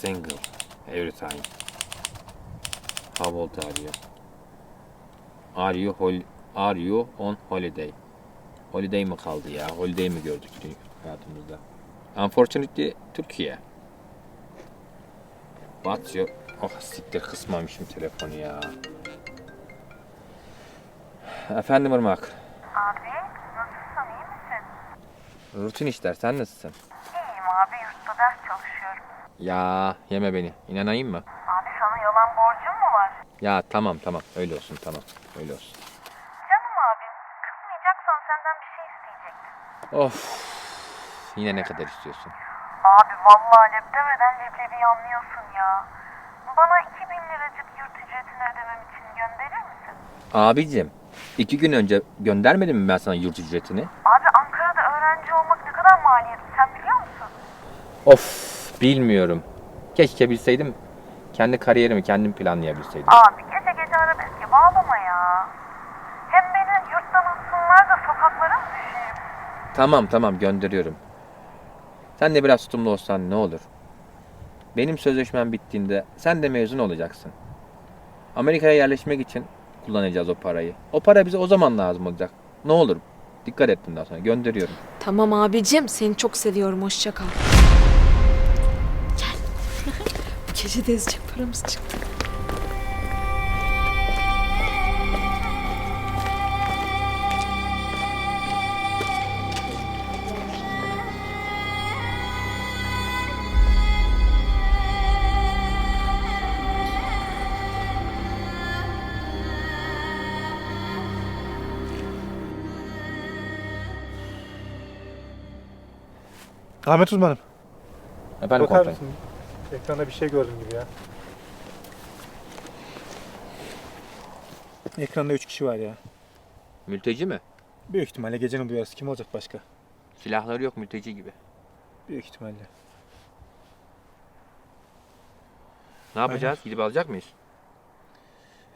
single every time. How old are you? Are you, hol are you on holiday? Holiday mi kaldı ya? Holiday mi gördük dün hayatımızda? Unfortunately Türkiye. What's your... Oh siktir kısmamışım telefonu ya. Efendim Irmak. Abi nasılsın iyi misin? Rutin işler sen nasılsın? İyiyim abi yurtta ders çalışıyorum. Ya yeme beni. İnanayım mı? Abi sana yalan borcum mu var? Ya tamam tamam öyle olsun tamam öyle olsun. Canım abim kızmayacaksan senden bir şey isteyecektim. Of. Yine ne kadar istiyorsun? Abi vallahi lep demeden leblebi anlıyorsun ya. Bana 2000 liracık yurt ücretini ödemem için gönderir misin? Abicim iki gün önce göndermedim mi ben sana yurt ücretini? Abi Ankara'da öğrenci olmak ne kadar maliyetli sen biliyor musun? Of bilmiyorum. Keşke bilseydim. Kendi kariyerimi kendim planlayabilseydim. Abi gece gece arabeske bağlama ya. Hem beni yurttan atsınlar da sokaklara mı düşeyim? Tamam tamam gönderiyorum. Sen de biraz tutumlu olsan ne olur? Benim sözleşmem bittiğinde sen de mezun olacaksın. Amerika'ya yerleşmek için kullanacağız o parayı. O para bize o zaman lazım olacak. Ne olur dikkat et bundan sonra gönderiyorum. Tamam abicim seni çok seviyorum hoşça kal. Gece de ezecek paramız çıktı. Ahmet uzmanım. Efendim Bakar komutanım. mısın? Ekranda bir şey gördüm gibi ya. Ekranda 3 kişi var ya. Mülteci mi? Büyük ihtimalle gecenin bu yarısı kim olacak başka? Silahları yok mülteci gibi. Büyük ihtimalle. Ne yapacağız? Gidip alacak mıyız?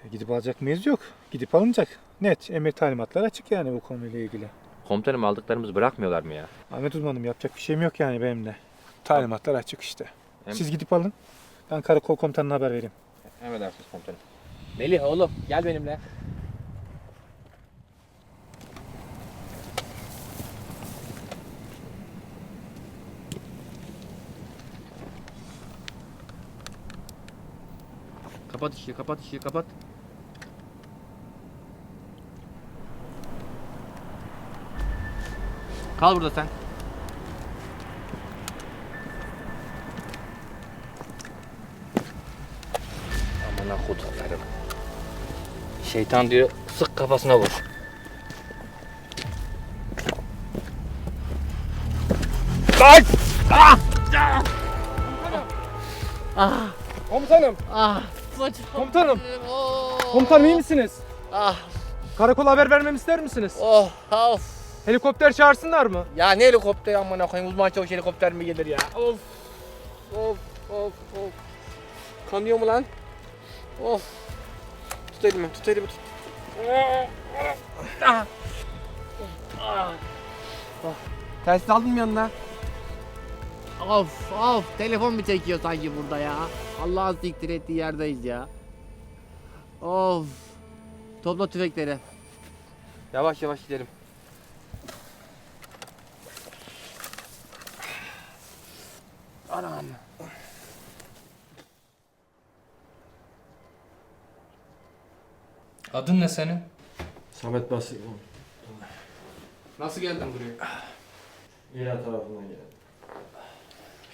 E, Gidip alacak mıyız? Yok. Gidip alınacak. Net. Emir talimatları açık yani bu konuyla ilgili. Komutanım aldıklarımızı bırakmıyorlar mı ya? Ahmet uzmanım yapacak bir şeyim yok yani benim de. Talimatlar açık işte. Hem- Siz gidip alın. Ben karakol komutanına haber vereyim. Emredersiniz komutanım. Melih oğlum gel benimle. Kapat ışığı, kapat ışığı, kapat. Kal burada sen. Amına koduklarım. Şeytan diyor sık kafasına vur. Ay! Ah! Ah! Komutanım! Ah! Komutanım! Oh! Komutanım iyi misiniz? Ah! Karakola haber vermemi ister misiniz? Oh! Of! Helikopter çağırsınlar mı? Ya ne helikopter amına koyayım uzman çavuş helikopter mi gelir ya? Of! Of! Of! Of! Kanıyor mu lan? Of! Tut elimi, tut elimi tut. Ah! Ah! Telsiz aldın mı yanına? Of of telefon mu çekiyor sanki burada ya? Allah'ın siktir ettiği yerdeyiz ya. Of. Topla tüfekleri. Yavaş yavaş gidelim. Anam. Adın ne senin? Samet Basri. Nasıl geldin buraya? İran tarafından geldi.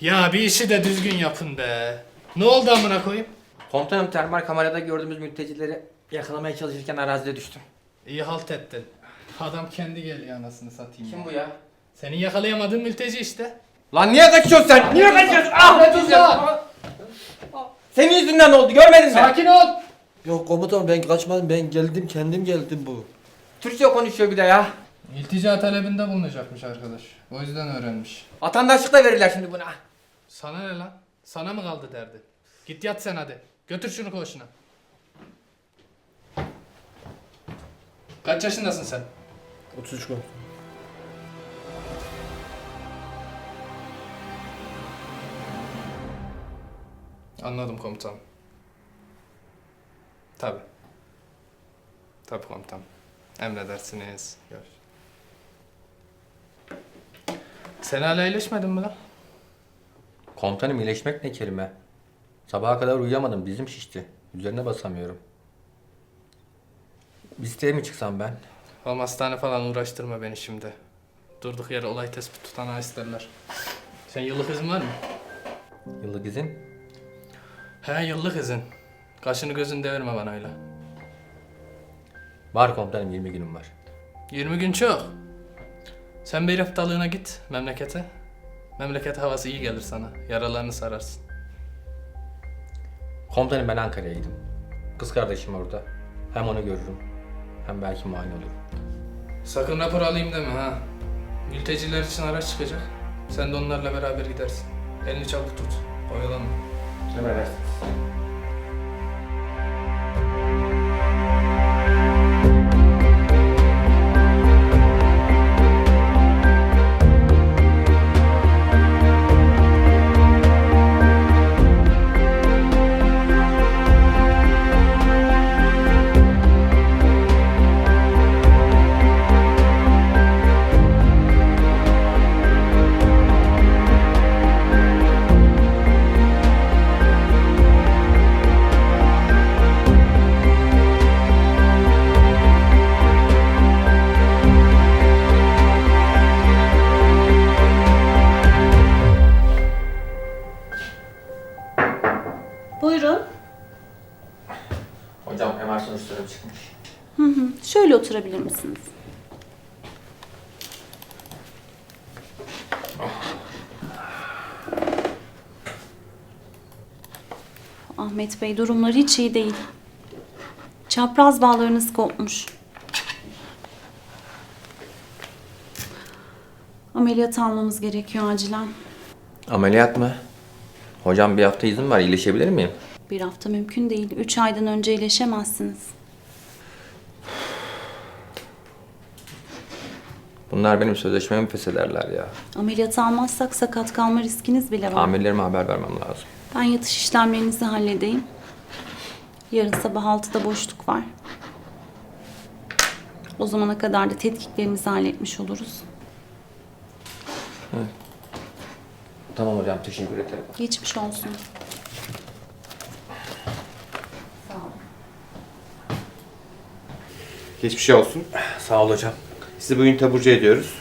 Ya bir işi de düzgün yapın be. Ne oldu amına koyayım? Komutanım termal kamerada gördüğümüz mültecileri yakalamaya çalışırken arazide düştüm. İyi halt ettin. Adam kendi geliyor anasını satayım. Kim ya. bu ya? Senin yakalayamadığın mülteci işte. Lan niye kaçıyorsun sen? Niye kaçıyorsun? Ah! Tuzla! Senin yüzünden oldu görmedin mi? Sakin ol! Yok komutan ben kaçmadım ben geldim kendim geldim bu. Türkçe konuşuyor bir de ya. İltica talebinde bulunacakmış arkadaş. O yüzden öğrenmiş. Vatandaşlık da verirler şimdi buna. Sana ne lan? Sana mı kaldı derdi? Git yat sen hadi. Götür şunu koğuşuna. Kaç yaşındasın sen? 33 komutan. Anladım komutanım. Tabi. Tabi komutanım. Emredersiniz. Görüş. Sen hala iyileşmedin mi lan? Komutanım iyileşmek ne kelime? Sabaha kadar uyuyamadım. Dizim şişti. Üzerine basamıyorum. Listeye mi çıksam ben? Oğlum hastane falan uğraştırma beni şimdi. Durduk yere olay tespit tutanağı isterler. Sen yıllık izin var mı? Yıllık izin. He yıllık izin. Kaşını gözünü devirme bana öyle. Var komutanım 20 günüm var. 20 gün çok. Sen bir haftalığına git memlekete. Memleket havası iyi gelir sana. Yaralarını sararsın. Komutanım ben Ankara'ya gideyim. Kız kardeşim orada. Hem onu görürüm. Hem belki mani olurum. Sakın rapor alayım deme ha. Mülteciler için araç çıkacak. Sen de onlarla beraber gidersin. Elini çabuk tut. Oyalanma. Emredersiniz. Ahmet Bey durumları hiç iyi değil. Çapraz bağlarınız kopmuş. Ameliyat almamız gerekiyor acilen. Ameliyat mı? Hocam bir hafta izin var. iyileşebilir miyim? Bir hafta mümkün değil. Üç aydan önce iyileşemezsiniz. Bunlar benim sözleşmemi feshederler ya. Ameliyat almazsak sakat kalma riskiniz bile var. Amirlerime haber vermem lazım. Ben yatış işlemlerinizi halledeyim. Yarın sabah 6'da boşluk var. O zamana kadar da tetkiklerimizi halletmiş oluruz. Tamam hocam teşekkür ederim. Geçmiş olsun. Geçmiş olsun. Sağ ol hocam. Sizi bugün taburcu ediyoruz.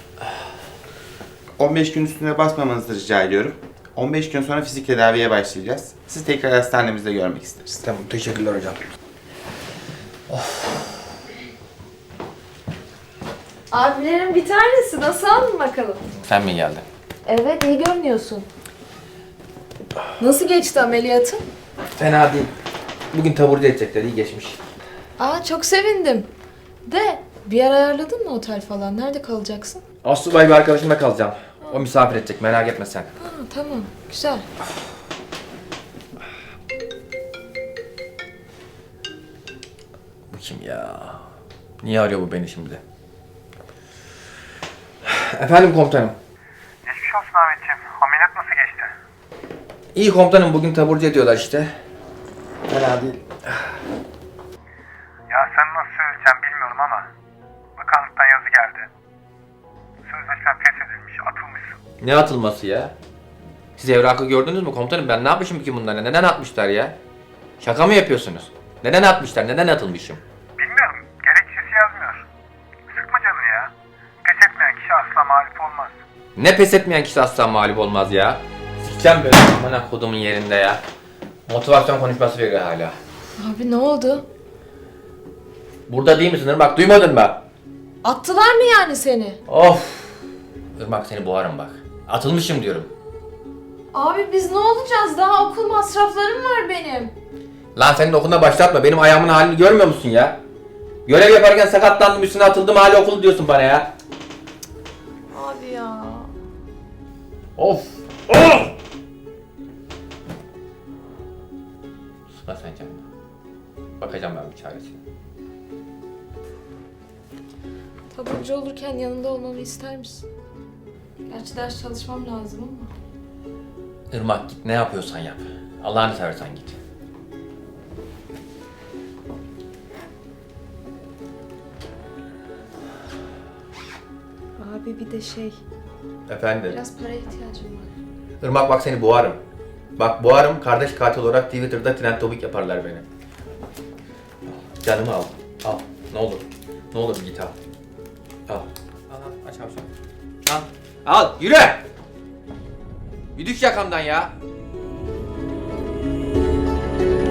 15 gün üstüne basmamanızı rica ediyorum. 15 gün sonra fizik tedaviye başlayacağız. Sizi tekrar hastanemizde görmek isteriz. Tamam teşekkürler hocam. Abilerin bir tanesi nasıl bakalım? Sen mi geldin? Evet iyi görünüyorsun. Nasıl geçti ameliyatın? Fena değil. Bugün taburcu edecekler. iyi geçmiş. Aa çok sevindim. De bir yer ayarladın mı otel falan? Nerede kalacaksın? Asubay bir arkadaşımla kalacağım. O misafir edecek merak etme sen. Ha, tamam güzel. Bu kim ya? Niye arıyor bu beni şimdi? Efendim komutanım. Geçmiş olsun Ahmetciğim. Ameliyat nasıl geçti? İyi komutanım bugün taburcu ediyorlar işte. Fena değil. Ne atılması ya? Siz evrakı gördünüz mü komutanım? Ben ne yapmışım ki bunlara? Neden atmışlar ya? Şaka mı yapıyorsunuz? Neden atmışlar? Neden atılmışım? Bilmiyorum, gerekçesi yazmıyor. Sıkma canını ya. Pes etmeyen kişi asla mağlup olmaz. Ne pes etmeyen kişi asla mağlup olmaz ya. Sikeceğim böyle amına kodumun yerinde ya. Motivasyon konuşması veriyor hala. Abi ne oldu? Burada değil misin Irmak? Duymadın mı? Attılar mı yani seni? Of. Irmak seni boğarım bak. Atılmışım diyorum. Abi biz ne olacağız? Daha okul masraflarım var benim. Lan senin okuluna başlatma. Benim ayağımın halini görmüyor musun ya? Görev yaparken sakatlandım üstüne atıldım hala okul diyorsun bana ya. Abi ya. Of. Of. Sıkma sen canına. Bakacağım ben bir çaresine. Taburcu olurken yanında olmamı ister misin? Gerçi ders çalışmam lazım ama. Irmak git ne yapıyorsan yap. Allah'ını seversen git. Abi bir de şey, Efendim? biraz paraya ihtiyacım var. Irmak bak seni boğarım. Bak boğarım kardeş katil olarak Twitter'da trend topic yaparlar beni. Canımı al. Al. Ne olur. Ne olur git. Al Al. Yürü. Düş yakamdan ya.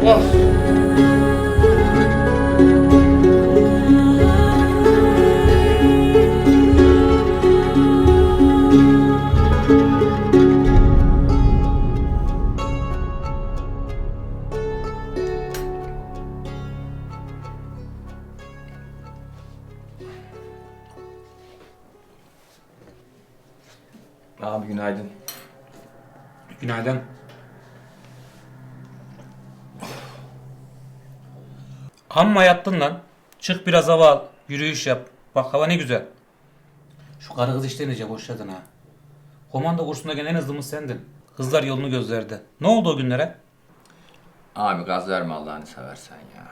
Oh. Günaydın. Günaydın. Amma yattın lan. Çık biraz hava al. Yürüyüş yap. Bak hava ne güzel. Şu karı kız işlerini iyice boşladın ha. Komando kursunda gelen en hızlımız sendin. Kızlar yolunu gözlerdi. Ne oldu o günlere? Abi gaz verme Allah'ını seversen ya.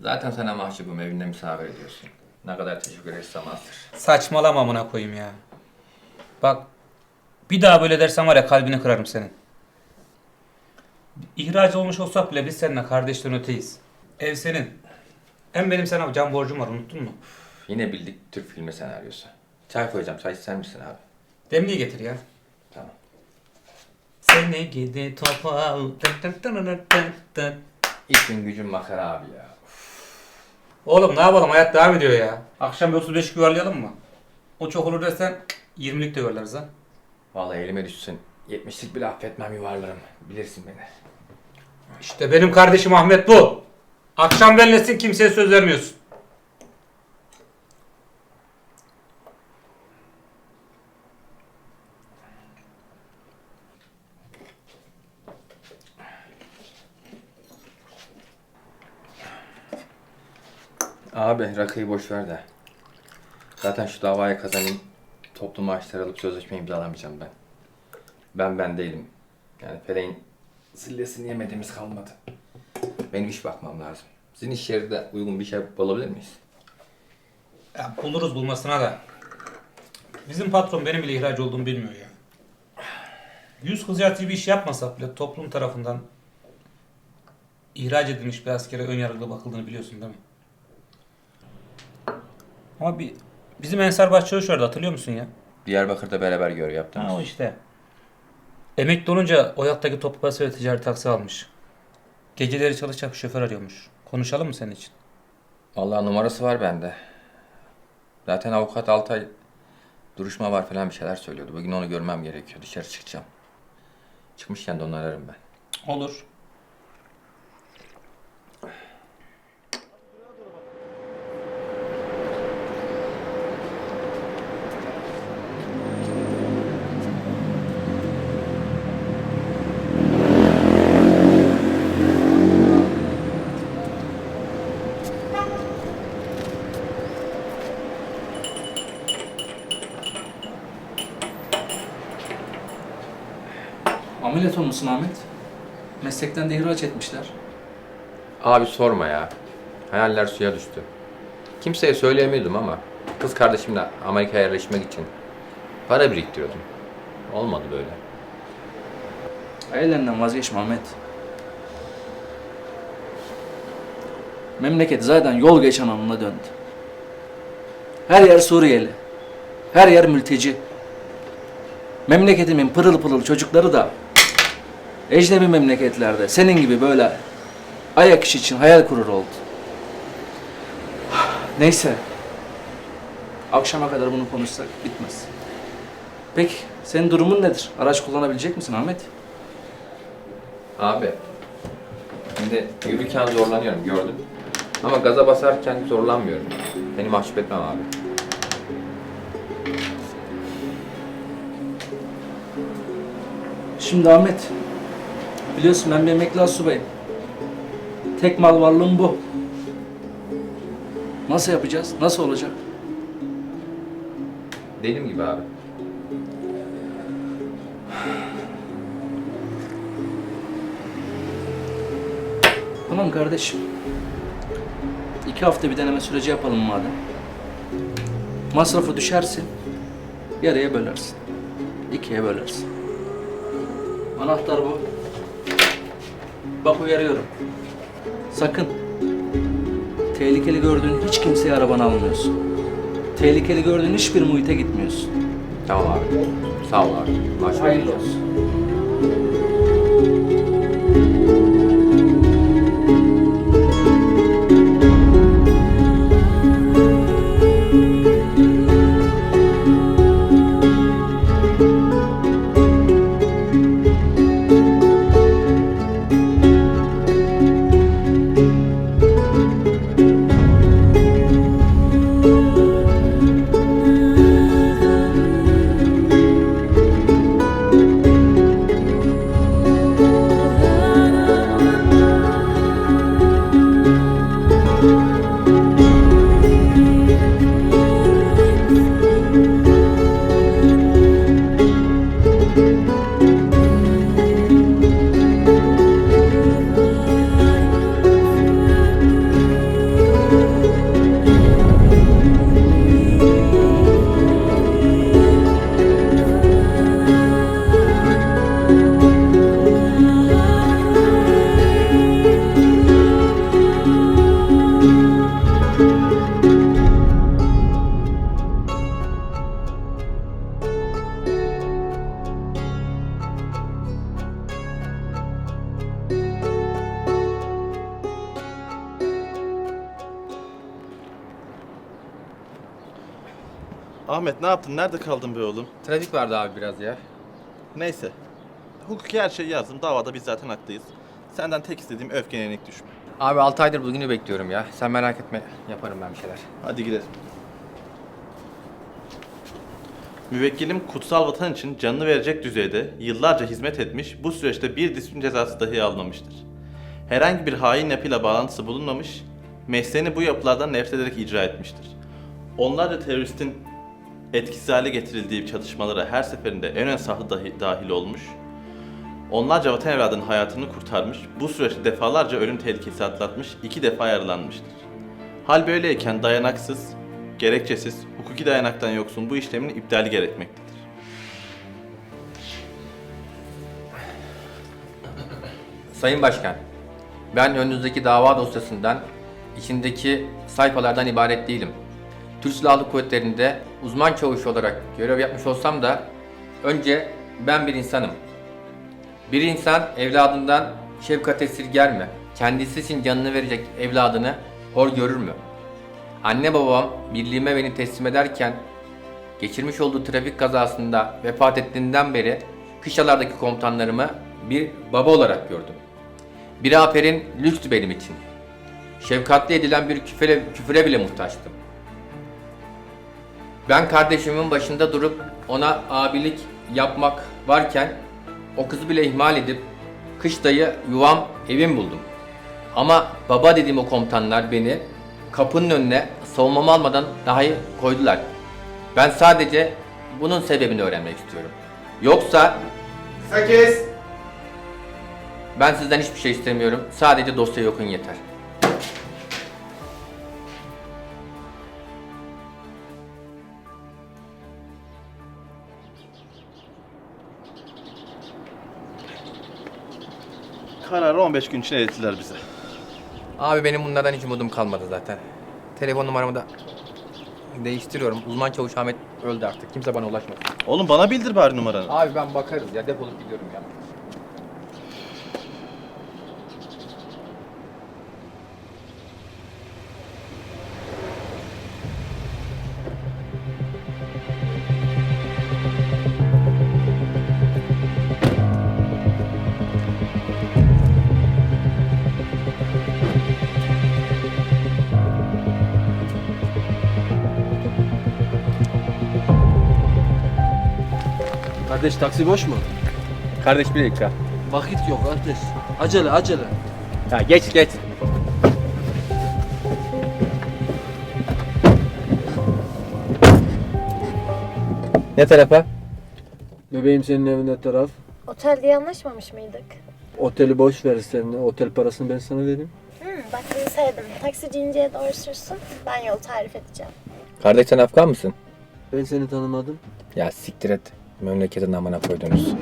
Zaten sana mahcubum evinde misafir ediyorsun. Ne kadar teşekkür etsem azdır. Saçmalama amına koyayım ya. Bak. Bir daha böyle dersen var ya kalbini kırarım senin. İhraç olmuş olsak bile biz seninle kardeşten öteyiz. Ev senin. Hem benim sana can borcum var unuttun mu? Yine bildik Türk filmi senaryosu. Çay koyacağım. Çay ister misin abi? Demliği getir ya. Tamam. Seni gidi topal. İşin gücün makara abi ya. Oğlum ne yapalım hayat devam ediyor ya. Akşam bir 35 yuvarlayalım mı? O çok olur desen 20'lik de yuvarlarız ha. Vallahi elime düşsün. 70'lik bile affetmem yuvarlarım. Bilirsin beni. İşte benim kardeşim Ahmet bu. Akşam benlesin kimseye söz vermiyorsun. Abi rakıyı boş ver de. Zaten şu davayı kazanayım. Toplu maaşlar alıp sözleşme imzalamayacağım ben. Ben ben değilim. Yani Feleğin sillesini yemediğimiz kalmadı. Benim iş bakmam lazım. Sizin iş yerinde uygun bir şey bulabilir miyiz? Ya buluruz bulmasına da. Bizim patron benim bile ihraç olduğumu bilmiyor ya. Yüz kızartıcı bir iş yapmasak bile toplum tarafından ihraç edilmiş bir askere ön yargılı bakıldığını biliyorsun değil mi? Ama bir bizim Ensar Başçavuş vardı hatırlıyor musun ya? Diyarbakır'da beraber görev yaptınız. Ha o işte. Emekli olunca o yattaki toplu pası ve ticari taksi almış. Geceleri çalışacak şoför arıyormuş. Konuşalım mı senin için? Vallahi numarası var bende. Zaten avukat Altay duruşma var falan bir şeyler söylüyordu. Bugün onu görmem gerekiyor. Dışarı çıkacağım. Çıkmışken de onu ararım ben. Olur. Olmuşsun Ahmet. Meslekten de ihraç etmişler. Abi sorma ya. Hayaller suya düştü. Kimseye söyleyemiyordum ama kız kardeşimle Amerika'ya yerleşmek için para biriktiriyordum. Olmadı böyle. Hayallerinden vazgeçme Ahmet. Memleket zaten yol geçen anına döndü. Her yer Suriyeli. Her yer mülteci. Memleketimin pırıl pırıl çocukları da ecnebi memleketlerde senin gibi böyle ayak iş için hayal kurur oldu. Neyse. Akşama kadar bunu konuşsak bitmez. Peki senin durumun nedir? Araç kullanabilecek misin Ahmet? Abi. Şimdi yürürken zorlanıyorum gördün. Ama gaza basarken zorlanmıyorum. Seni mahcup etmem abi. Şimdi Ahmet, biliyorsun ben bir emekli subayım. Tek mal varlığım bu. Nasıl yapacağız? Nasıl olacak? Dediğim gibi abi. Tamam kardeşim. İki hafta bir deneme süreci yapalım madem. Masrafı düşersin. Yarıya bölersin. İkiye bölersin. Anahtar bu. Bak uyarıyorum. Sakın. Tehlikeli gördüğün hiç kimseye arabanı almıyorsun. Tehlikeli gördüğün hiçbir muhite gitmiyorsun. Tamam abi. Sağ ol abi. Maşallah. Hayırlı olsun. Ahmet ne yaptın? Nerede kaldın be oğlum? Trafik vardı abi biraz ya. Neyse. Hukuki her şeyi yazdım. Davada biz zaten haklıyız. Senden tek istediğim öfkene yenik düşme. Abi 6 aydır bugünü bekliyorum ya. Sen merak etme. Yaparım ben bir şeyler. Hadi gidelim. Müvekkilim kutsal vatan için canını verecek düzeyde yıllarca hizmet etmiş, bu süreçte bir disiplin cezası dahi almamıştır. Herhangi bir hain yapıyla bağlantısı bulunmamış, mesleğini bu yapılardan nefret ederek icra etmiştir. Onlarca teröristin etkisiz hale getirildiği çatışmalara her seferinde en ön sahlı dahi, dahil olmuş, onlarca vatan evladının hayatını kurtarmış, bu süreçte defalarca ölüm tehlikesi atlatmış, iki defa yaralanmıştır. Hal böyleyken dayanaksız, gerekçesiz, hukuki dayanaktan yoksun bu işlemin iptali gerekmektedir. Sayın Başkan, ben önünüzdeki dava dosyasından içindeki sayfalardan ibaret değilim. Türk Silahlı Kuvvetleri'nde uzman çavuş olarak görev yapmış olsam da önce ben bir insanım. Bir insan evladından şefkat esirger mi? Kendisi için canını verecek evladını hor görür mü? Anne babam birliğime beni teslim ederken geçirmiş olduğu trafik kazasında vefat ettiğinden beri kışlalardaki komutanlarımı bir baba olarak gördüm. Bir aferin lükstü benim için. Şefkatli edilen bir küfüre, küfüre bile muhtaçtım. Ben kardeşimin başında durup ona abilik yapmak varken o kızı bile ihmal edip kış dayı yuvam evim buldum. Ama baba dediğim o komutanlar beni kapının önüne savunmamı almadan dahi koydular. Ben sadece bunun sebebini öğrenmek istiyorum. Yoksa Kısa kes. ben sizden hiçbir şey istemiyorum. Sadece dosyayı okuyun yeter. 15 gün içinde ilettiler bize. Abi benim bunlardan hiç umudum kalmadı zaten. Telefon numaramı da değiştiriyorum. Uzman çavuş Ahmet öldü artık. Kimse bana ulaşmadı. Oğlum bana bildir bari numaranı. Abi ben bakarız ya defolup gidiyorum ya. Kardeş taksi boş mu? Kardeş bir dakika. Vakit yok kardeş. Acele acele. Ya geç geç. Ne tarafa? Bebeğim senin evinde taraf. Otel diye anlaşmamış mıydık? Oteli boş ver sen. Otel parasını ben sana vereyim. bak seni sevdim. Taksici İnce'ye doğru sürsün. Ben yolu tarif edeceğim. Kardeş sen Afgan mısın? Ben seni tanımadım. Ya siktir et. Memleketin amına koydunuz.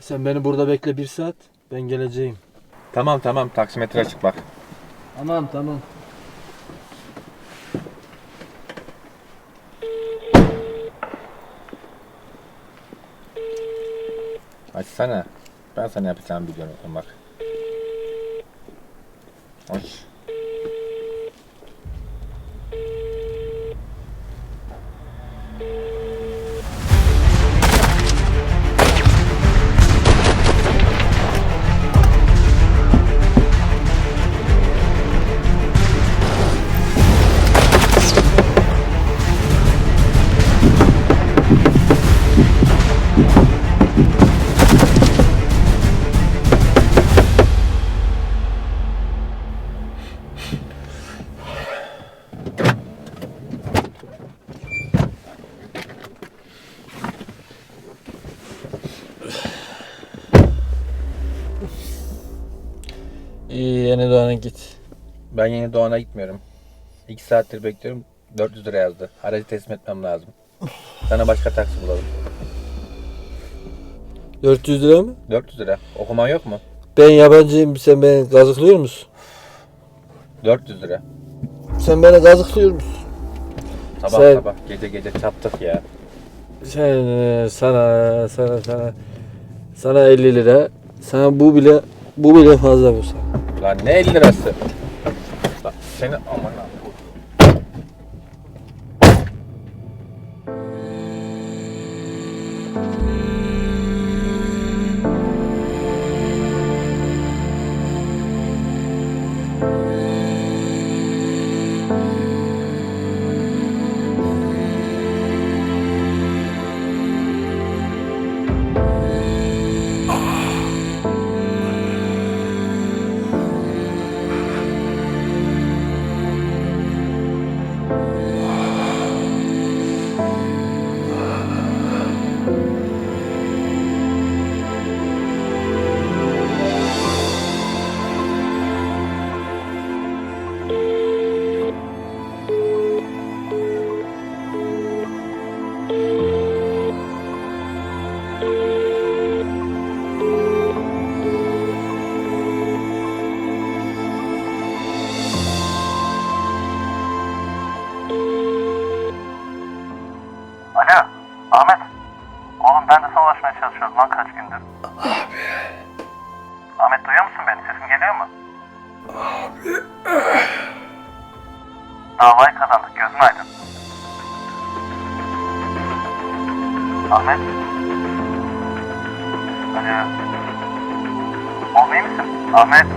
Sen beni burada bekle bir saat. Ben geleceğim. Tamam tamam taksimetre açık bak. Tamam tamam. Açsana. Ben sana yapacağımı biliyorum bak. Aç. Yeni doğana git. Ben yeni Doğan'a gitmiyorum. 2 saattir bekliyorum. 400 lira yazdı. Aracı teslim etmem lazım. Sana başka taksi bulalım. 400 lira mı? 400 lira. Okuman yok mu? Ben yabancıyım. Sen beni gazıklıyor musun? 400 lira. Sen beni gazıklıyor musun? Sabah Sen- sabah gece gece çaptık ya. Sen e, sana sana sana sana 50 lira. Sana bu bile bu bile fazla bu sana. Lan ne 50 lirası? Seni aman ha. Bye. Ahmet. Alo.